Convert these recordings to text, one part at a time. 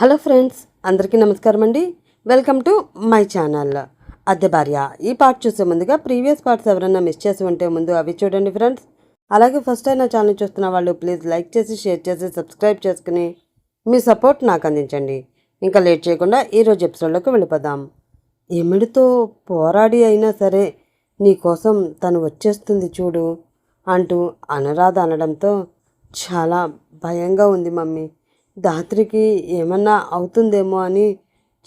Hello friends అందరికీ నమస్కారం అండి. వెల్కమ్ టు మై ఛానల్ అద్దె భార్య. ఈ పార్ట్ చూసే ముందుగా ప్రీవియస్ పార్ట్స్ ఎవరైనా మిస్ చేసి ఉంటే ముందు అవి చూడండి ఫ్రెండ్స్. అలాగే ఫస్ట్ టైం నా ఛానల్ చూస్తున్న వాళ్ళు ప్లీజ్ లైక్ చేసి షేర్ చేసి సబ్స్క్రైబ్ చేసుకుని మీ సపోర్ట్ నాకు అందించండి. ఇంకా లేట్ చేయకుండా ఈరోజు ఎపిసోడ్లోకి వెళ్ళిపోదాం. ఎమిడితో పోరాడి అయినా సరే నీకోసం తను వచ్చేస్తుంది చూడు అంటూ అనురాధ అనడంతో చాలా భయంగా ఉంది మమ్మీ. ధాత్రికి ఏమన్నా అవుతుందేమో అని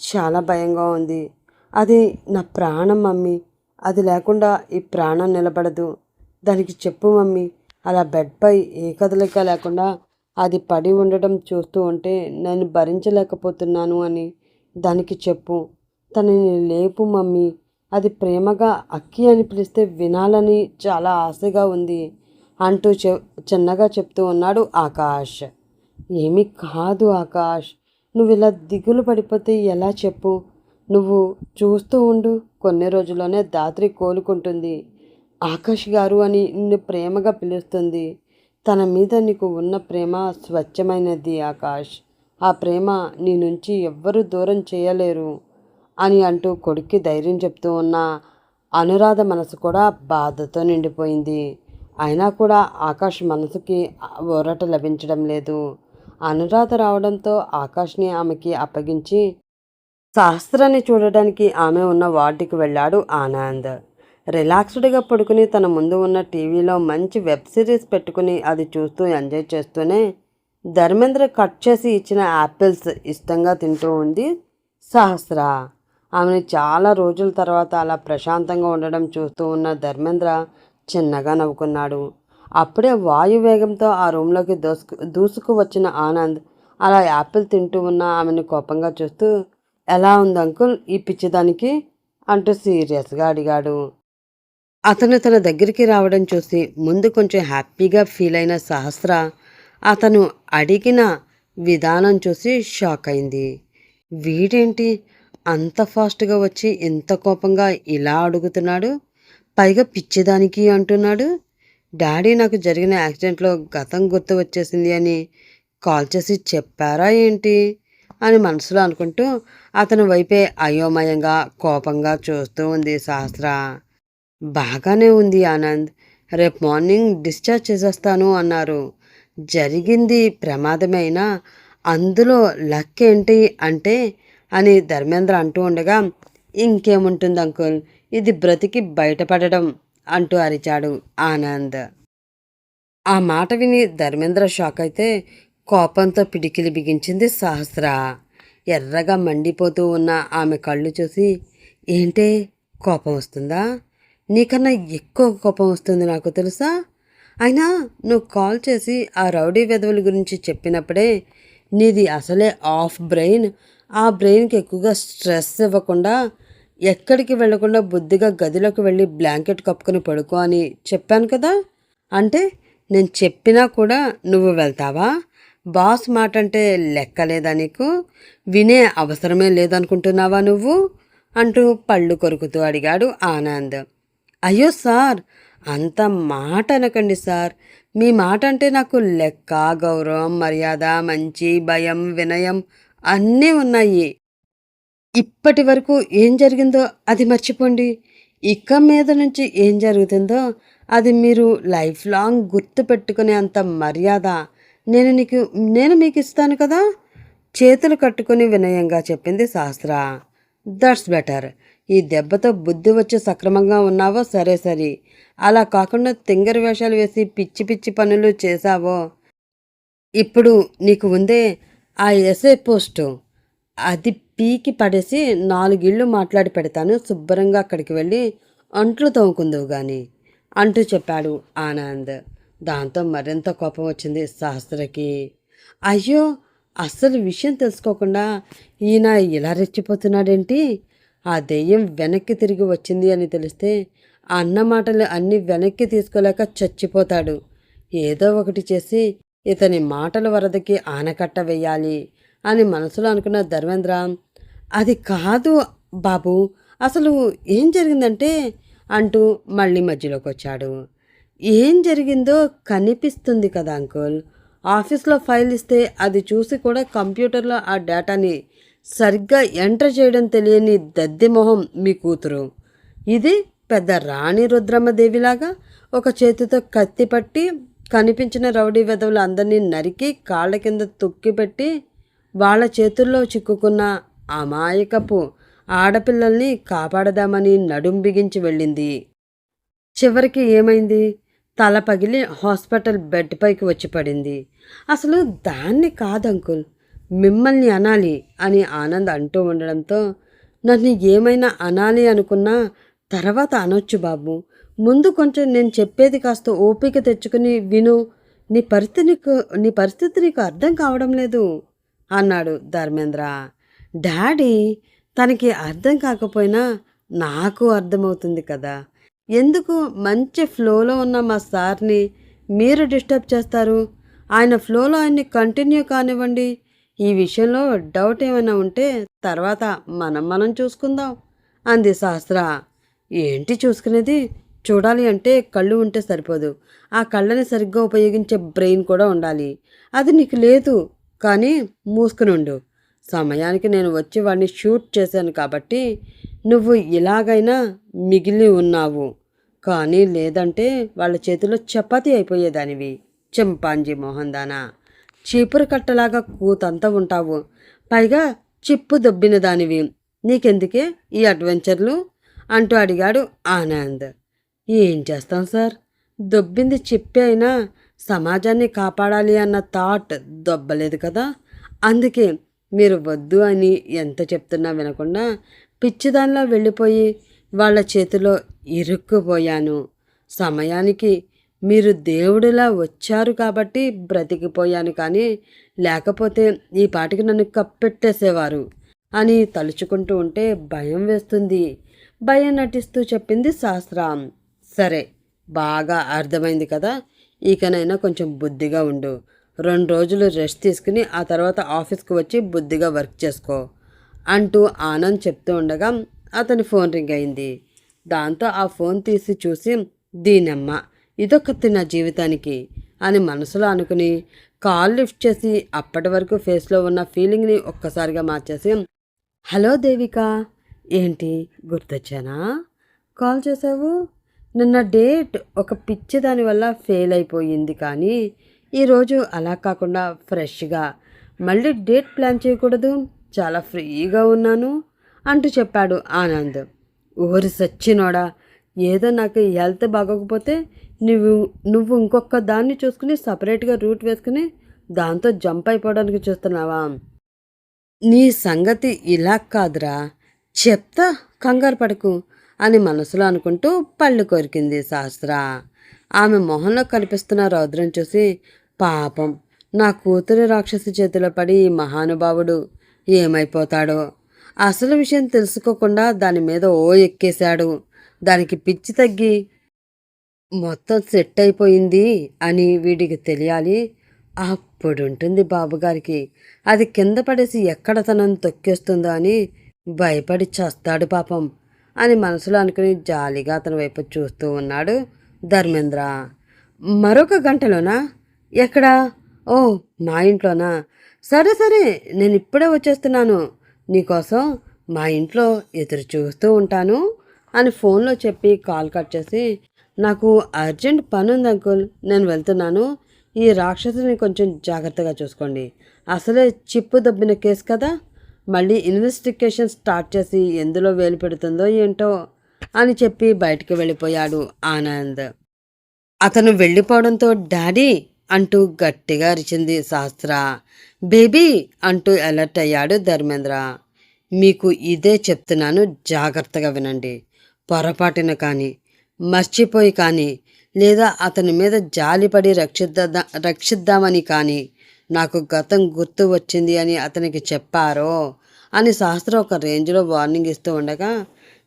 చాలా భయంగా ఉంది. అది నా ప్రాణం మమ్మీ. అది లేకుండా ఈ ప్రాణం నిలబడదు. దానికి చెప్పు మమ్మీ. అలా బెడ్పై ఏ కదలిక లేకుండా అది పడి ఉండడం చూస్తూ ఉంటే నేను భరించలేకపోతున్నాను అని దానికి చెప్పు. తనని లేపు మమ్మీ. అది ప్రేమగా అక్కి అని పిలిస్తే వినాలని చాలా ఆశగా ఉంది అంటూ చె చిన్నగా చెప్తూ ఉన్నాడు ఆకాష్. ఏమీ కాదు ఆకాష్. నువ్వు ఇలా దిగులు పడిపోతే ఎలా చెప్పు? నువ్వు చూస్తూ ఉండు కొన్ని రోజుల్లోనే దాత్రి కోలుకుంటుంది. ఆకాష్ గారు అని నిన్ను ప్రేమగా పిలుస్తుంది. తన మీద నీకు ఉన్న ప్రేమ స్వచ్ఛమైనది ఆకాష్. ఆ ప్రేమ నీ నుంచి ఎవ్వరూ దూరం చేయలేరు అని అంటూ కొడుక్కి ధైర్యం చెప్తూ ఉన్న అనురాధ మనసు కూడా బాధతో నిండిపోయింది. అయినా కూడా ఆకాష్ మనసుకి ఊరట లభించడం లేదు. అనురాధ రావడంతో ఆకాష్ని ఆమెకి అప్పగించి శాస్త్రాన్ని చూడడానికి ఆమె ఉన్న వార్డుకి వెళ్ళాడు ఆనంద్. రిలాక్స్డ్గా పడుకుని తన ముందు ఉన్న టీవీలో మంచి వెబ్ సిరీస్ పెట్టుకుని అది చూస్తూ ఎంజాయ్ చేస్తూనే ధర్మేంద్ర కట్ చేసి ఇచ్చిన యాపిల్స్ ఇష్టంగా తింటూ ఉంది సహస్ర. ఆమెను చాలా రోజుల తర్వాత అలా ప్రశాంతంగా ఉండడం చూస్తూ ఉన్న ధర్మేంద్ర చిన్నగా నవ్వుకున్నాడు. అప్పుడే వాయు వేగంతో ఆ రూమ్లోకి దూసుకు దూసుకు వచ్చిన ఆనంద్ అలా యాపిల్ తింటూ ఉన్న ఆమెను కోపంగా చూస్తూ ఎలా ఉంది అంకుల్ ఈ పిచ్చిదానికి? అంటూ సీరియస్గా అడిగాడు. అతను తన దగ్గరికి రావడం చూసి ముందు కొంచెం హ్యాపీగా ఫీల్ అయిన సహస్ర అతను అడిగిన విధానం చూసి షాక్ అయింది. వీడేంటి అంత ఫాస్ట్గా వచ్చి ఇంత కోపంగా ఇలా అడుగుతున్నాడు? పైగా పిచ్చిదానికి అంటున్నాడు? డాడీ నాకు జరిగిన యాక్సిడెంట్లో గతం గుర్తు వచ్చేసింది అని కాల్ చేసి చెప్పారా ఏంటి అని మనసులో అనుకుంటూ అతని వైపే అయోమయంగా కోపంగా చూస్తూ ఉంది సహస్ర. బాగానే ఉంది ఆనంద్. రేపు మార్నింగ్ డిశ్చార్జ్ చేసేస్తాను అన్నారు. జరిగింది ప్రమాదమైనా అందులో లక్ ఏంటి అంటే అని ధర్మేంద్ర అంటూ ఉండగా ఇంకేముంటుంది అంకుల్? ఇది బ్రతికి బయటపడడం. అంటూ అరిచాడు ఆనంద్. ఆ మాట విని ధర్మేంద్ర షాక్ అయితే కోపంతో పిడికిలి బిగించింది సహస్ర. ఎర్రగా మండిపోతూ ఉన్న ఆమె కళ్ళు చూసి ఏంటే కోపం వస్తుందా? నీకన్నా ఎక్కువ కోపం వస్తుంది నాకు తెలుసా? అయినా నువ్వు కాల్ చేసి ఆ రౌడీ వెధవుల గురించి చెప్పినప్పుడే నీది అసలే ఆఫ్ బ్రెయిన్. ఆ బ్రెయిన్కి ఎక్కువగా స్ట్రెస్ ఇవ్వకుండా ఎక్కడికి వెళ్ళకుండా బుద్ధిగా గదిలోకి వెళ్ళి బ్లాంకెట్ కప్పుకొని పడుకో అని చెప్పాను కదా. అంటే నేను చెప్పినా కూడా నువ్వు వెళ్తావా? బాస్ మాట అంటే లెక్కలేదా నీకు? వినే అవసరమే లేదనుకుంటున్నావా నువ్వు? అంటూ పళ్ళు కొరుకుతూ అడిగాడు ఆనంద్. అయ్యో సార్ అంత మాట అనకండి సార్. మీ మాట అంటే నాకు లెక్క గౌరవం మర్యాద మంచి భయం వినయం అన్నీ ఉన్నాయి. ఇప్పటి వరకు ఏం జరిగిందో అది మర్చిపోండి. ఇక మీద నుంచి ఏం జరుగుతుందో అది మీరు లైఫ్ లాంగ్ గుర్తు పెట్టుకునే అంత మర్యాద. నేను నీకు నేను మీకు ఇస్తాను కదా? చేతులు కట్టుకుని వినయంగా చెప్పింది శాస్త్ర. That's better. ఈ దెబ్బతో బుద్ధి వచ్చి సక్రమంగా ఉన్నావో సరే సరే. అలా కాకుండా తింగర వేషాలు వేసి పిచ్చి పిచ్చి పనులు చేశావో. ఇప్పుడు నీకు ఉందే ఆ ఎస్ఏ పోస్టు. అది పీకి పడేసి నాలుగిళ్ళు మాట్లాడి పెడతాను. శుభ్రంగా అక్కడికి వెళ్ళి అంట్లు తోముకుందువు గాని. అంటూ చెప్పాడు ఆనంద్. దాంతో మరింత కోపం వచ్చింది సహస్రకి. అయ్యో అస్సలు విషయం తెలుసుకోకుండా ఈయన ఇలా రెచ్చిపోతున్నాడేంటి? ఆ దెయ్యం వెనక్కి తిరిగి వచ్చింది అని తెలిస్తే ఆ అన్న మాటలు అన్నీ వెనక్కి తీసుకోలేక చచ్చిపోతాడు. ఏదో ఒకటి చేసి ఇతని మాటల వరదకి ఆనకట్ట వేయాలి. అని మనసులో అనుకున్న ధర్మేంద్ర అది కాదు బాబు అసలు ఏం జరిగిందంటే అంటూ మళ్ళీ మధ్యలోకి వచ్చాడు ఏం జరిగిందో కనిపిస్తుంది కదా అంకుల్. ఆఫీస్లో ఫైల్ ఇస్తే అది చూసి కూడా కంప్యూటర్లో ఆ డేటాని సరిగ్గా ఎంటర్ చేయడం తెలియని దద్దె మొహం మీ కూతురు. ఇది పెద్ద రాణి రుద్రమ్మదేవిలాగా ఒక చేతితో కత్తి పట్టి కనిపించిన రౌడీ వెధవులు అందరినీ నరికి కాళ్ళ కింద తొక్కిపెట్టి వాళ్ళ చేతుల్లో చిక్కుకున్న అమాయకపు ఆడపిల్లల్ని కాపాడదామని నడుం బిగించి వెళ్ళింది. చివరికి ఏమైంది? తల పగిలి హాస్పిటల్ బెడ్ పైకి వచ్చి పడింది. అసలు దాన్ని కాదు అంకుల్ మిమ్మల్ని అనాలి అని ఆనంద్ అంటూ ఉండడంతో నన్ను ఏమైనా అనాలి అనుకున్నా తర్వాత అనొచ్చు బాబు. ముందు కొంచెం నేను చెప్పేది కాస్త ఓపిక తెచ్చుకుని విను. నీ పరిస్థితి నీకు నీ పరిస్థితి నీకు అర్థం కావడం లేదు. అన్నాడు ధర్మేంద్ర. డాడీ తనకి అర్థం కాకపోయినా నాకు అర్థమవుతుంది కదా. ఎందుకు మంచి ఫ్లోలో ఉన్న మా సార్ని మీరు డిస్టర్బ్ చేస్తారు? ఆయన ఫ్లోలో ఆయన్ని కంటిన్యూ కానివ్వండి. ఈ విషయంలో డౌట్ ఏమైనా ఉంటే తర్వాత మనం మనం చూసుకుందాం అంది శాస్త్ర ఏంటి చూసుకునేది? చూడాలి అంటే కళ్ళు ఉంటే సరిపోదు. ఆ కళ్ళని సరిగ్గా ఉపయోగించే బ్రెయిన్ కూడా ఉండాలి. అది నీకు లేదు. కానీ మూసుకునుండు. సమయానికి నేను వచ్చి వాడిని షూట్ చేశాను కాబట్టి నువ్వు ఇలాగైనా మిగిలి ఉన్నావు. కానీ లేదంటే వాళ్ళ చేతిలో చపాతి అయిపోయేదానివి. చింపాంజీ మోహన్ దానా. చీపురు కట్టలాగా కూతంతా ఉంటావు. పైగా చిప్పు దొబ్బిన దానివి నీకెందుకే ఈ అడ్వెంచర్లు? అంటూ అడిగాడు ఆనంద్. ఏం చేస్తాం సార్? దొబ్బింది చిప్పే అయినా సమాజాన్ని కాపాడాలి అన్న థాట్ దొబ్బలేదు కదా. అందుకే మీరు వద్దు అని ఎంత చెప్తున్నా వినకుండా పిచ్చిదానిలో వెళ్ళిపోయి వాళ్ళ చేతిలో ఇరుక్కుపోయాను. సమయానికి మీరు దేవుడిలా వచ్చారు కాబట్టి బ్రతికిపోయాను కానీ లేకపోతే ఈ పాటికి నన్ను కప్పెట్టేసేవారు అని తలుచుకుంటూ ఉంటే భయం వేస్తుంది. భయం నటిస్తూ చెప్పింది శాస్త్రం. సరే బాగా అర్థమైంది కదా. ఇకనైనా కొంచెం బుద్ధిగా ఉండు. రెండు రోజులు రెస్ట్ తీసుకుని ఆ తర్వాత ఆఫీస్కి వచ్చి బుద్ధిగా వర్క్ చేసుకో అంటూ ఆనంద్ చెప్తూ ఉండగా అతని ఫోన్ రింగ్ అయింది. దాంతో ఆ ఫోన్ తీసి చూసి దీనమ్మ ఇదొకటి నా జీవితానికి అని మనసులో అనుకుని కాల్ లిఫ్ట్ చేసి అప్పటి వరకు ఫేస్లో ఉన్న ఫీలింగ్ని ఒక్కసారిగా మార్చేసి హలో దేవిక ఏంటి గుర్తొచ్చానా? కాల్ చేసావు నిన్న డేట్ ఒక పిచ్చి దాని వల్ల ఫెయిల్ అయిపోయింది కానీ ఈరోజు అలా కాకుండా ఫ్రెష్గా. మళ్ళీ డేట్ ప్లాన్ చేయకూడదు. చాలా ఫ్రీగా ఉన్నాను అంటూ చెప్పాడు ఆనంద్. ఓరి సచ్చినోడా ఏదో నాకు హెల్త్ బాగోకపోతే నువ్వు నువ్వు ఇంకొక దాన్ని చూసుకుని సపరేట్గా రూట్ వేసుకుని దాంతో జంప్ అయిపోవడానికి చూస్తున్నావా? నీ సంగతి ఇలా కాదురా. చెప్తా కంగారు పడకు. అని మనసులో అనుకుంటూ పళ్ళు కొరికింది శాస్త్ర. ఆమె మొహంలో కనిపిస్తున్న రౌద్రం చూసి పాపం నా కూతురు రాక్షసి చేతిలో పడి ఈ మహానుభావుడు ఏమైపోతాడో? అసలు విషయం తెలుసుకోకుండా దాని మీద ఓ ఎక్కేశాడు. దానికి పిచ్చి తగ్గి మొత్తం సెట్ అయిపోయింది అని వీడికి తెలియాలి. అప్పుడుంటుంది బాబుగారికి. అది కింద పడేసి ఎక్కడ తనను తొక్కేస్తుందో అని భయపడి చేస్తాడు పాపం. అని మనసులో అనుకుని జాలిగా అతని వైపు చూస్తూ ఉన్నాడు ధర్మేంద్ర. మరొక గంటలోనా? ఎక్కడా? ఓ మా ఇంట్లోనా? సరే సరే నేను ఇప్పుడే వచ్చేస్తున్నాను. నీకోసం మా ఇంట్లో ఎదురు చూస్తూ ఉంటాను అని ఫోన్లో చెప్పి కాల్ కట్ చేసి నాకు అర్జెంట్ పని ఉంది అంకుల్ నేను వెళ్తున్నాను. ఈ రాక్షసుని కొంచెం జాగ్రత్తగా చూసుకోండి. అసలే చిప్పు దబ్బిన కేసు కదా? మళ్ళీ ఇన్వెస్టిగేషన్ స్టార్ట్ చేసి ఎందులో వేలు పెడుతుందో ఏంటో అని చెప్పి బయటికి వెళ్ళిపోయాడు ఆనంద్. అతను వెళ్ళిపోవడంతో డాడీ అంటూ గట్టిగా అరిచింది శాస్త్ర. బేబీ అంటూ అలర్ట్ అయ్యాడు ధర్మేంద్ర. మీకు ఇదే చెప్తున్నాను జాగ్రత్తగా వినండి. పొరపాటున కానీ మర్చిపోయి కానీ లేదా అతని మీద జాలిపడి రక్షిద్దా రక్షిద్దామని కానీ నాకు గతం గుర్తు వచ్చింది అని అతనికి చెప్పారో అని శాస్త్రం ఒక రేంజ్లో వార్నింగ్ ఇస్తూ ఉండగా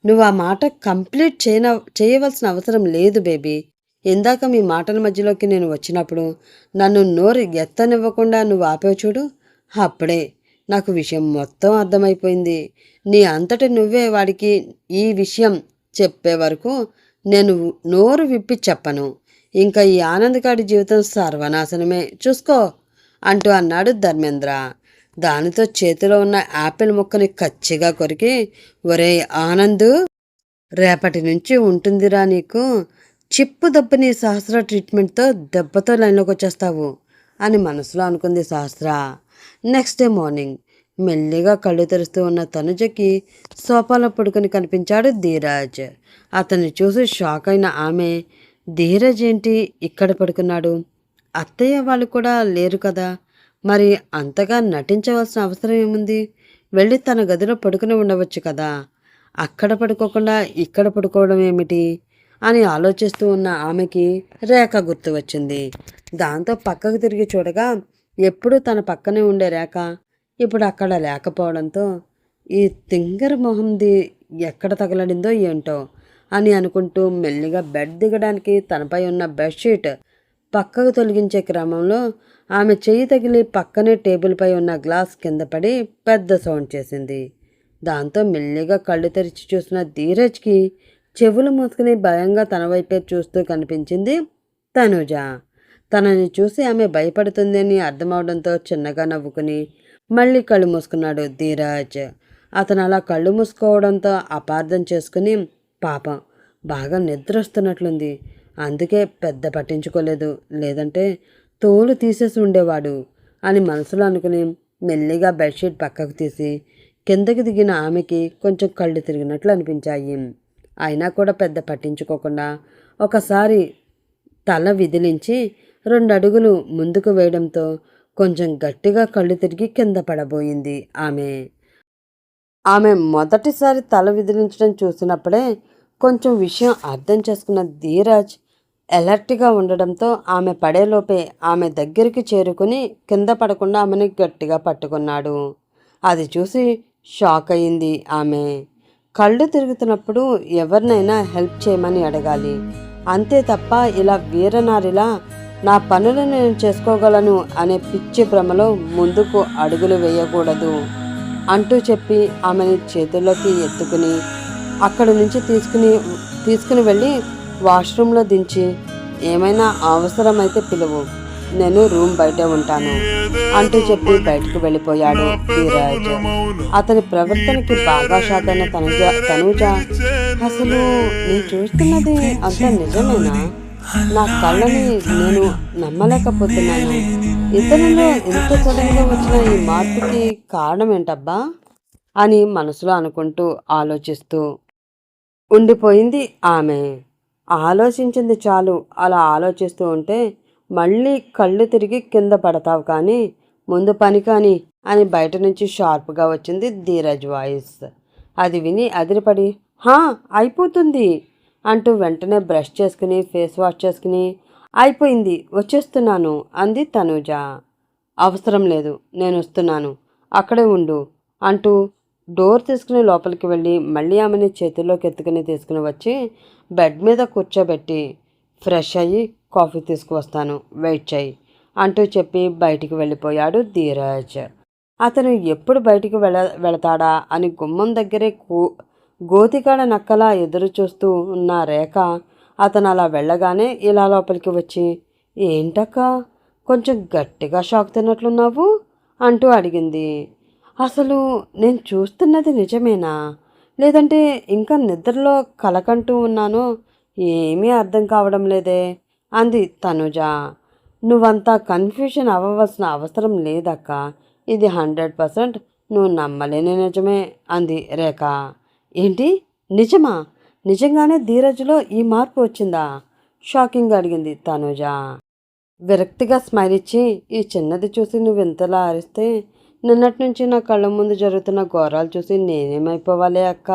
నువ్వు ఆ మాట కంప్లీట్ చేయన చేయవలసిన అవసరం లేదు బేబీ. ఇందాక మీ మాటల మధ్యలోకి నేను వచ్చినప్పుడు నన్ను నోరు ఎత్తనివ్వకుండా నువ్వు ఆపేవు చూడు. అప్పుడే నాకు విషయం మొత్తం అర్థమైపోయింది. నీ అంతటి నువ్వే వాడికి ఈ విషయం చెప్పే వరకు నేను నోరు విప్పి చెప్పను. ఇంకా ఈ ఆనందకాడి జీవితం సర్వనాశనమే. చూసుకో. అంటూ అన్నాడు ధర్మేంద్ర. దానితో చేతిలో ఉన్న యాపిల్ ముక్కని కచ్చిగా కొరికి ఒరే ఆనందు రేపటి నుంచి ఉంటుందిరా నీకు. చిప్పు దెబ్బని సహస్ర ట్రీట్మెంట్తో దెబ్బతో లైన్లోకి వచ్చేస్తావు అని మనసులో అనుకుంది సహస్ర. నెక్స్ట్ డే మార్నింగ్ మెల్లిగా కళ్ళు తెరుస్తూ ఉన్న తనుజకి సోఫాలో పడుకొని కనిపించాడు ధీరాజ్. అతన్ని చూసి షాక్ అయిన ఆమె ధీరజ్ ఏంటి? ఇక్కడ పడుకున్నాడు. అత్తయ్య వాళ్ళు కూడా లేరు కదా. మరి అంతగా నటించవలసిన అవసరం ఏముంది? వెళ్ళి తన గదిలో పడుకుని ఉండవచ్చు కదా. అక్కడ పడుకోకుండా ఇక్కడ పడుకోవడం ఏమిటి? అని ఆలోచిస్తూ ఉన్న ఆమెకి రేఖ గుర్తు వచ్చింది. దాంతో పక్కకు తిరిగి చూడగా ఎప్పుడూ తన పక్కనే ఉండే రేఖ ఇప్పుడు అక్కడ లేకపోవడంతో ఈ తింగర మొహంది ఎక్కడ తగలడిందో ఏంటో అని అనుకుంటూ మెల్లిగా బెడ్ దిగడానికి తనపై ఉన్న బెడ్షీట్ పక్కకు తొలగించే క్రమంలో ఆమె చెయ్యి తగిలి పక్కనే టేబుల్పై ఉన్న గ్లాస్ కింద పడి పెద్ద సౌండ్ చేసింది. దాంతో మెల్లిగా కళ్ళు తెరిచి చూసిన ధీరజ్కి చెవులు మూసుకుని భయంగా తన వైపే చూస్తూ కనిపించింది తనుజ. తనని చూసి ఆమె భయపడుతుంది అని అర్థమవడంతో చిన్నగా నవ్వుకుని మళ్ళీ కళ్ళు మూసుకున్నాడు ధీరజ్. అతను అలా కళ్ళు మూసుకోవడంతో అపార్థం చేసుకుని పాపం బాగా నిద్ర వస్తున్నట్లుంది అందుకే పెద్ద పట్టించుకోలేదు. లేదంటే తోలు తీసేసి ఉండేవాడు అని మనసులో అనుకుని మెల్లిగా బెడ్షీట్ పక్కకు తీసి కిందకి దిగిన ఆమెకి కొంచెం కళ్ళు తిరిగినట్లు అనిపించాయి. అయినా కూడా పెద్ద పట్టించుకోకుండా ఒకసారి తల విదిలించి రెండు అడుగులు ముందుకు వేయడంతో కొంచెం గట్టిగా కళ్ళు తిరిగి కింద పడబోయింది ఆమె. ఆమె మొదటిసారి తల విదిలించడం చూసినప్పుడే కొంచెం విషయం అర్థం చేసుకున్న ధీరాజ్ ఎలర్ట్గా ఉండడంతో ఆమె పడేలోపే ఆమె దగ్గరికి చేరుకుని కింద పడకుండా ఆమెని గట్టిగా పట్టుకున్నాడు. అది చూసి షాక్ అయింది ఆమె. కళ్ళు తిరుగుతున్నప్పుడు ఎవరినైనా హెల్ప్ చేయమని అడగాలి. అంతే తప్ప ఇలా వీరనారిలా నా పనులు నేను చేసుకోగలను అనే పిచ్చి భ్రమలో ముందుకు అడుగులు వేయకూడదు అంటూ చెప్పి ఆమెని చేతుల్లోకి ఎత్తుకుని అక్కడి నుంచి తీసుకుని తీసుకుని వెళ్ళి వాష్రూమ్లో దించి ఏమైనా అవసరమైతే పిలువు. నేను రూమ్ బయట ఉంటాను అంటూ చెప్పి బయటకు వెళ్ళిపోయాడు ధీరాజ్. అతని ప్రవర్తనకి బాగా షాక్ అయిన తనుజ తనుజ అసలు నేను చూస్తున్నది అంత నిజమేనా? నా కళ్ళని నేను నమ్మలేకపోతున్నాను. ఇతరులో ఎంత సడన్గా వచ్చిన ఈ మార్పుకి కారణం ఏంటబ్బా అని మనసులో అనుకుంటూ ఆలోచిస్తూ ఉండిపోయింది ఆమె. ఆలోచించింది చాలు. అలా ఆలోచిస్తూ ఉంటే మళ్ళీ కళ్ళు తిరిగి కింద పడతావు కానీ ముందు పని కానీ అని బయట నుంచి షార్ప్గా వచ్చింది ధీరజ్ వాయిస్. అది విని అదిరిపడి హా అయిపోతుంది అంటూ వెంటనే బ్రష్ చేసుకుని ఫేస్ వాష్ చేసుకుని అయిపోయింది వచ్చేస్తున్నాను అంది తనూజ. అవసరం లేదు నేను వస్తున్నాను అక్కడే ఉండు అంటూ డోర్ తీసుకుని లోపలికి వెళ్ళి మళ్ళీ ఆమెని చేతుల్లోకి ఎత్తుకుని తీసుకుని వచ్చి బెడ్ మీద కూర్చోబెట్టి ఫ్రెష్ అయ్యి కాఫీ తీసుకువస్తాను వెయిట్ చేయి అంటూ చెప్పి బయటికి వెళ్ళిపోయాడు ధీరజ్. అతను ఎప్పుడు బయటికి వెళ్ళ వెళతాడా అని గుమ్మం దగ్గరే కూ గోతికాడ నక్కలా ఎదురు చూస్తూ ఉన్న రేఖ అతను అలా వెళ్ళగానే ఇలా లోపలికి వచ్చి ఏంటక్క కొంచెం గట్టిగా షాక్ తిన్నట్లున్నావు? అంటూ అడిగింది. అసలు నేను చూస్తున్నది నిజమేనా? లేదంటే ఇంకా నిద్రలో కలకంటూ ఉన్నానో? ఏమీ అర్థం కావడం లేదే. అంది తనుజ. నువ్వంతా కన్ఫ్యూషన్ అవ్వవలసిన అవసరం లేదక్క. ఇది హండ్రెడ్ పర్సెంట్ నువ్వు నమ్మలేని నిజమే అంది రేఖ. ఏంటి? నిజమా? నిజంగానే ధీరజ్లో ఈ మార్పు వచ్చిందా? షాకింగ్ అడిగింది తనుజ. విరక్తిగా స్మైల్ ఇచ్చి ఈ చిన్నది చూసి నువ్వు ఇంతలా అరిస్తే నిన్నటి నుంచి నా కళ్ళ ముందు జరుగుతున్న ఘోరాలు చూసి నేనేమైపోవాలి అక్క?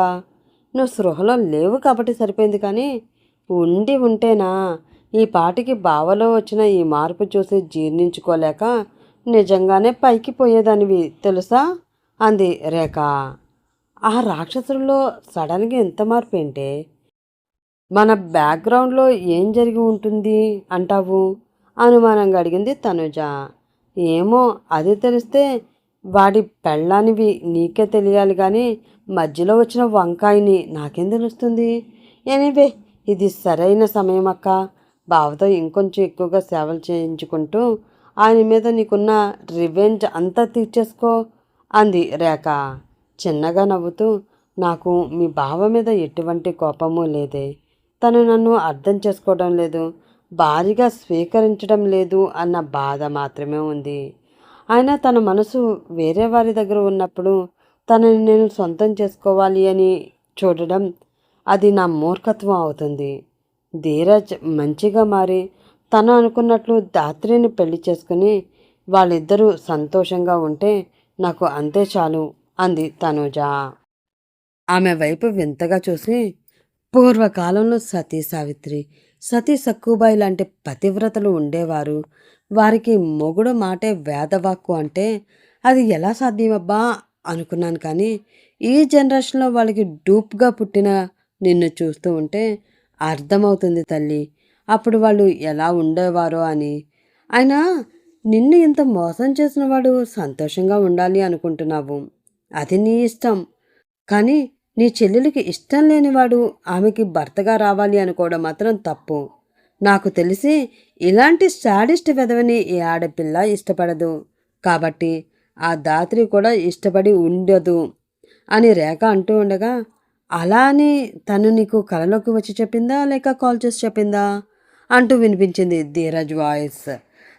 నువ్వు స్పృహలో లేవు కాబట్టి సరిపోయింది కానీ ఉండి ఉంటేనా? ఈ పాటికి బావలో వచ్చిన ఈ మార్పు చూసి జీర్ణించుకోలేక నిజంగానే పైకి పోయేదానివి తెలుసా? అంది రేఖ. ఆ రాక్షసుల్లో సడన్గా ఎంత మార్పు ఏంటే? మన బ్యాక్గ్రౌండ్లో ఏం జరిగి ఉంటుంది అంటావు? అనుమానంగా అడిగింది తనుజ. ఏమో అది తెలిస్తే వాడి పెళ్ళానివి నీకే తెలియాలి కానీ మధ్యలో వచ్చిన వంకాయని నాకేం తెలుస్తుంది? ఎనీవే ఇది సరైన సమయం అక్క. బావతో ఇంకొంచెం ఎక్కువగా సేవలు చేయించుకుంటూ ఆయన మీద నీకున్న రివెంజ్ అంతా తీర్చేసుకో అంది రేఖ. చిన్నగా నవ్వుతూ నాకు మీ బావ మీద ఎటువంటి కోపము లేదే. తను నన్ను అర్థం చేసుకోవడం లేదు భారీగా స్వీకరించడం లేదు అన్న బాధ మాత్రమే ఉంది. ఆయన తన మనసు వేరే వారి దగ్గర ఉన్నప్పుడు తనని నేను సొంతం చేసుకోవాలి అని చూడడం అది నా మూర్ఖత్వం అవుతుంది. ధీరజ్ మంచిగా మారి తను అనుకున్నట్లు దాత్రిని పెళ్ళి చేసుకుని వాళ్ళిద్దరూ సంతోషంగా ఉంటే నాకు అంతే చాలు అంది తనుజ. ఆమె వైపు వింతగా చూసి పూర్వకాలంలో సతీ సావిత్రి సతీ సక్కుబాయి లాంటి పతివ్రతలు ఉండేవారు. వారికి మొగుడు మాటే వేదవాక్కు అంటే అది ఎలా సాధ్యమబ్బా? అనుకున్నాను కానీ ఈ జనరేషన్లో వాళ్ళకి డూప్గా పుట్టిన నిన్ను చూస్తూ ఉంటే అర్థమవుతుంది తల్లి. అప్పుడు వాళ్ళు ఎలా ఉండేవారో అని. అయినా నిన్ను ఇంత మోసం చేసిన వాడు సంతోషంగా ఉండాలి అనుకుంటున్నావు. అది నీ ఇష్టం. కానీ నీ చెల్లెలికి ఇష్టం లేనివాడు ఆమెకి భర్తగా రావాలి అనుకోవడం మాత్రం తప్పు. నాకు తెలిసి ఇలాంటి సాడిస్ట్ వెధవని ఈ ఆడపిల్ల ఇష్టపడదు. కాబట్టి ఆ దాత్రి కూడా ఇష్టపడి ఉండదు అని రేఖ అంటూ ఉండగా అలా అని తను నీకు కలలోకి వచ్చి చెప్పిందా? లేక కాల్ చేసి చెప్పిందా? అంటూ వినిపించింది ధీరజ్ వాయిస్.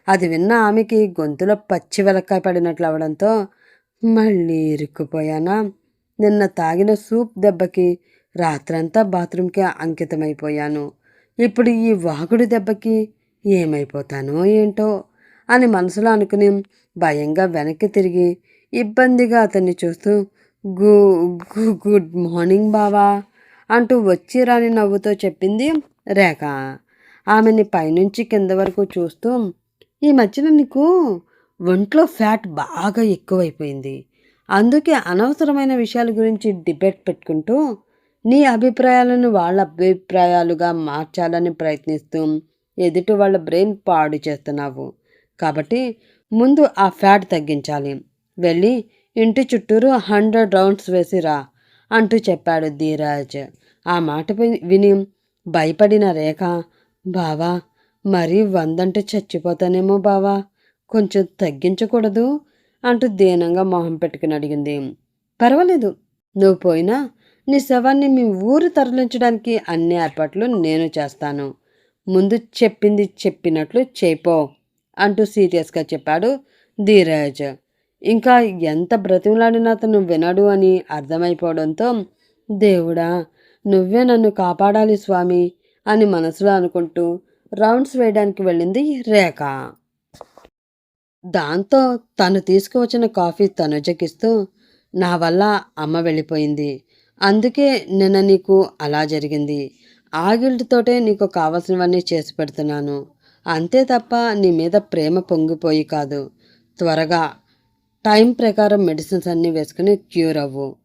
అది విన్న ఆమెకి గొంతులో పచ్చి వెలక్కాయ పడినట్లు అవడంతో మళ్ళీ ఇరుక్కుపోయానా? నిన్న తాగిన సూప్ దెబ్బకి రాత్రంతా బాత్రూమ్కి అంకితమైపోయాను. ఇప్పుడు ఈ వాగుడు దెబ్బకి ఏమైపోతానో ఏంటో అని మనసులో అనుకుని భయంగా వెనక్కి తిరిగి ఇబ్బందిగా అతన్ని చూస్తూ గు గు గుడ్ మార్నింగ్ బావా అంటూ వచ్చి రాని నవ్వుతో చెప్పింది రేఖ. ఆమెని పైనుంచి కింద వరకు చూస్తూ ఈ మధ్యన నీకు ఒంట్లో ఫ్యాట్ బాగా ఎక్కువైపోయింది. అందుకే అనవసరమైన విషయాల గురించి డిబేట్ పెట్టుకుంటూ నీ అభిప్రాయాలను వాళ్ళ అభిప్రాయాలుగా మార్చాలని ప్రయత్నిస్తూ ఎదుటి వాళ్ళ బ్రెయిన్ పాడు చేస్తున్నావు. కాబట్టి ముందు ఆ ఫ్యాట్ తగ్గించాలి. వెళ్ళి ఇంటి చుట్టూరు హండ్రెడ్ రౌండ్స్ వేసిరా అంటూ చెప్పాడు ధీరాజ్. ఆ మాట విని- విని భయపడిన రేఖ బావా మరీ వందంటే చచ్చిపోతానేమో బావా కొంచెం తగ్గించకూడదు అంటూ దీనంగా మొహం పెట్టుకుని అడిగింది. పర్వాలేదు నువ్వు పోయినా నీ శవాన్ని మీ ఊరు తరలించడానికి అన్ని ఏర్పాట్లు నేను చేస్తాను. ముందు చెప్పింది చెప్పినట్లు చేయిపో అంటూ సీరియస్గా చెప్పాడు ధీరజ్. ఇంకా ఎంత బ్రతిమలాడినా అతను వినడు అని అర్థమైపోవడంతో దేవుడా నువ్వే నన్ను కాపాడాలి స్వామి అని మనసులో అనుకుంటూ రౌండ్స్ వేయడానికి వెళ్ళింది రేఖ. దాంతో తను తీసుకువచ్చిన కాఫీ తనుజకిస్తూ నా వల్ల అమ్మ వెళ్ళిపోయింది. అందుకే నిన్న నీకు అలా జరిగింది. ఆ గిల్ట్తోటే నీకు కావలసినవన్నీ చేసి పెడుతున్నాను. అంతే తప్ప నీ మీద ప్రేమ పొంగిపోయి కాదు. త్వరగా. టైం ప్రకారం మెడిసిన్స్ అన్నీ వేసుకుని క్యూర్ అవ్వు.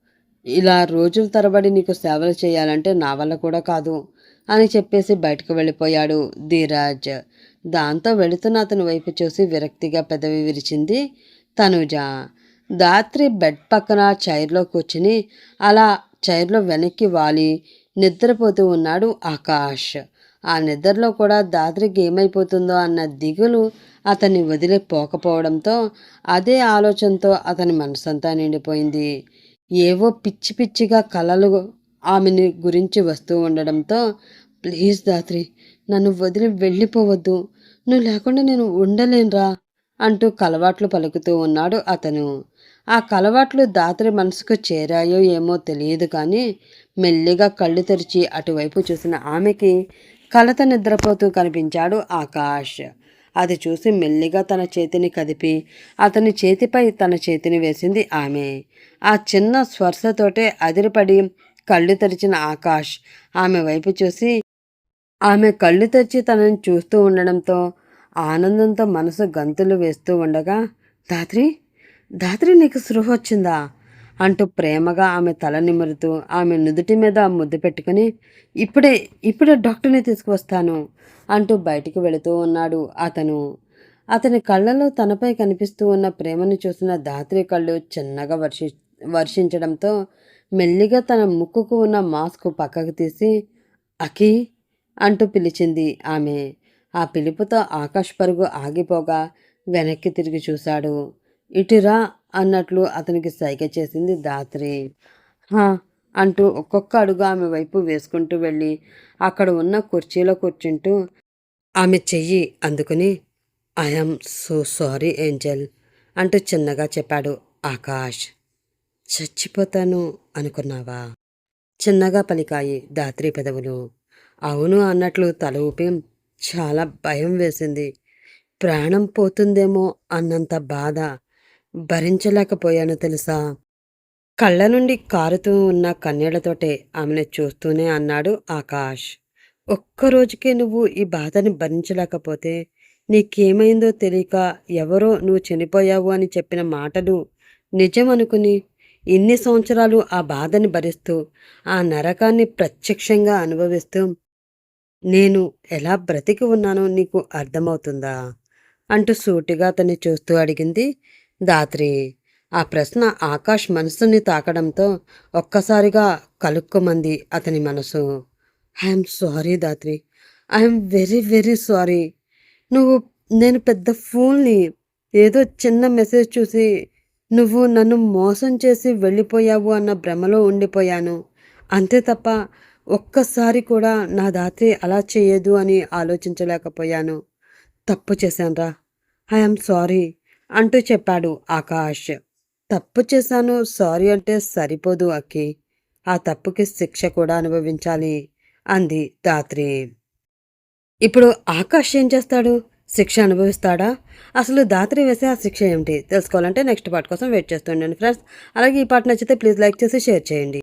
ఇలా రోజుల తరబడి నీకు సేవలు చేయాలంటే నా వల్ల కూడా కాదు అని చెప్పేసి బయటకు వెళ్ళిపోయాడు ధీరాజ్. దాంతో వెళుతున్న అతని వైపు చూసి విరక్తిగా పెదవి విరిచింది తనుజ. దాత్రి బెడ్ పక్కన చైర్లో కూర్చుని అలా చైర్లో వెనక్కి వాలి. నిద్రపోతూ ఉన్నాడు ఆకాష్. ఆ నిద్రలో కూడా దాత్రికి ఏమైపోతుందో అన్న దిగులు అతన్ని వదిలిపోకపోవడంతో అదే ఆలోచనతో అతని మనసంతా నిండిపోయింది. ఏవో పిచ్చి పిచ్చిగా కలలు ఆమెని గురించి వస్తూ ఉండడంతో ప్లీజ్ దాత్రి నన్ను వదిలి వెళ్ళిపోవద్దు. నువ్వు లేకుండా నేను ఉండలేనురా అంటూ కలవాట్లు పలుకుతూ ఉన్నాడు అతను. ఆ కలవాట్లు దాత్రి మనసుకు చేరాయో ఏమో తెలియదు కానీ మెల్లిగా కళ్ళు తెరిచి అటువైపు చూసిన ఆమెకి కలత నిద్రపోతూ కనిపించాడు ఆకాష్. అది చూసి మెల్లిగా తన చేతిని కదిపి అతని చేతిపై తన చేతిని వేసింది ఆమె. ఆ చిన్న స్పర్శతోటే అదిరిపడి కళ్ళు తెరిచిన ఆకాష్ ఆమె వైపు చూసి ఆమె కళ్ళు తెరిచి తనని చూస్తూ ఉండడంతో ఆనందంతో మనసు గంతులు వేస్తూ ఉండగా దాత్రి దాత్రి నీకు సృహ వచ్చిందా? అంటూ ప్రేమగా ఆమె తల నిమురుతూ ఆమె నుదుటి మీద ముద్దు పెట్టుకుని ఇప్పుడే ఇప్పుడే డాక్టర్ని తీసుకువస్తాను అంటూ బయటికి వెళుతూ ఉన్నాడు అతను. అతని కళ్ళలో తనపై కనిపిస్తూ ఉన్న ప్రేమను చూసిన దాత్రి కళ్ళు చిన్నగా వర్షి వర్షించడంతో మెల్లిగా తన ముక్కుకు ఉన్న మాస్క్ పక్కకు తీసి అఖి అంటూ పిలిచింది ఆమె. ఆ పిలుపుతో ఆకాశ్ పరుగు ఆగిపోగా వెనక్కి తిరిగి చూశాడు. ఇటురా అన్నట్లు అతనికి సైగ చేసింది దాత్రి. హా! అంటూ ఒక్కొక్క అడుగు ఆమె వైపు వేసుకుంటూ వెళ్ళి అక్కడ ఉన్న కుర్చీలో కూర్చుంటూ ఆమె చెయ్యి అందుకుని ఐఎమ్ సో సారీ ఏంజల్ అంటూ చిన్నగా చెప్పాడు ఆకాష్. చచ్చిపోతాను అనుకున్నావా? చిన్నగా పలికాయి దాత్రి పెదవులు. అవును అన్నట్లు తల ఊపి చాలా భయం వేసింది. ప్రాణం పోతుందేమో అన్నంత బాధ భరించలేకపోయాను తెలుసా? కళ్ళ నుండి కారుతూ ఉన్న కన్నీళ్ళతోటే ఆమెను చూస్తూనే అన్నాడు ఆకాష్. ఒక్కరోజుకే నువ్వు ఈ బాధని భరించలేకపోతే నీకేమైందో తెలియక ఎవరో నువ్వు చనిపోయావు అని చెప్పిన మాటలు నిజం అనుకుని ఇన్ని సంవత్సరాలు ఆ బాధని భరిస్తూ ఆ నరకాన్ని ప్రత్యక్షంగా అనుభవిస్తూ నేను ఎలా బ్రతికి ఉన్నానో నీకు అర్థమవుతుందా? అంటూ సూటిగా అతన్ని చూస్తూ అడిగింది దాత్రి ఆ ప్రశ్న ఆకాష్ మనసుని తాకడంతో ఒక్కసారిగా కలుక్కుమంది అతని మనసు. I'm sorry Dhatri. I'm very very sorry. నువ్వు నేను పెద్ద ఫూల్ని. ఏదో చిన్న మెసేజ్ చూసి నువ్వు నన్ను మోసం చేసి వెళ్ళిపోయావు అన్న భ్రమలో ఉండిపోయాను. అంతే తప్ప ఒక్కసారి కూడా నా దాత్రి అలా చేయదు అని ఆలోచించలేకపోయాను. తప్పు చేశానురా. I'm sorry. అంటూ చెప్పాడు ఆకాష్. తప్పు చేశాను సారీ అంటే సరిపోదు అక్కి. ఆ తప్పుకి శిక్ష కూడా అనుభవించాలి అంది దాత్రి ఇప్పుడు ఆకాష్ ఏం చేస్తాడు? శిక్ష అనుభవిస్తాడా? అసలు దాత్రి వేసే ఆ శిక్ష ఏమిటి? తెలుసుకోవాలంటే నెక్స్ట్ పార్ట్ కోసం వెయిట్ చేస్తుండండి ఫ్రెండ్స్. అలాగే ఈ పార్ట్ నచ్చితే ప్లీజ్ లైక్ చేసి షేర్ చేయండి.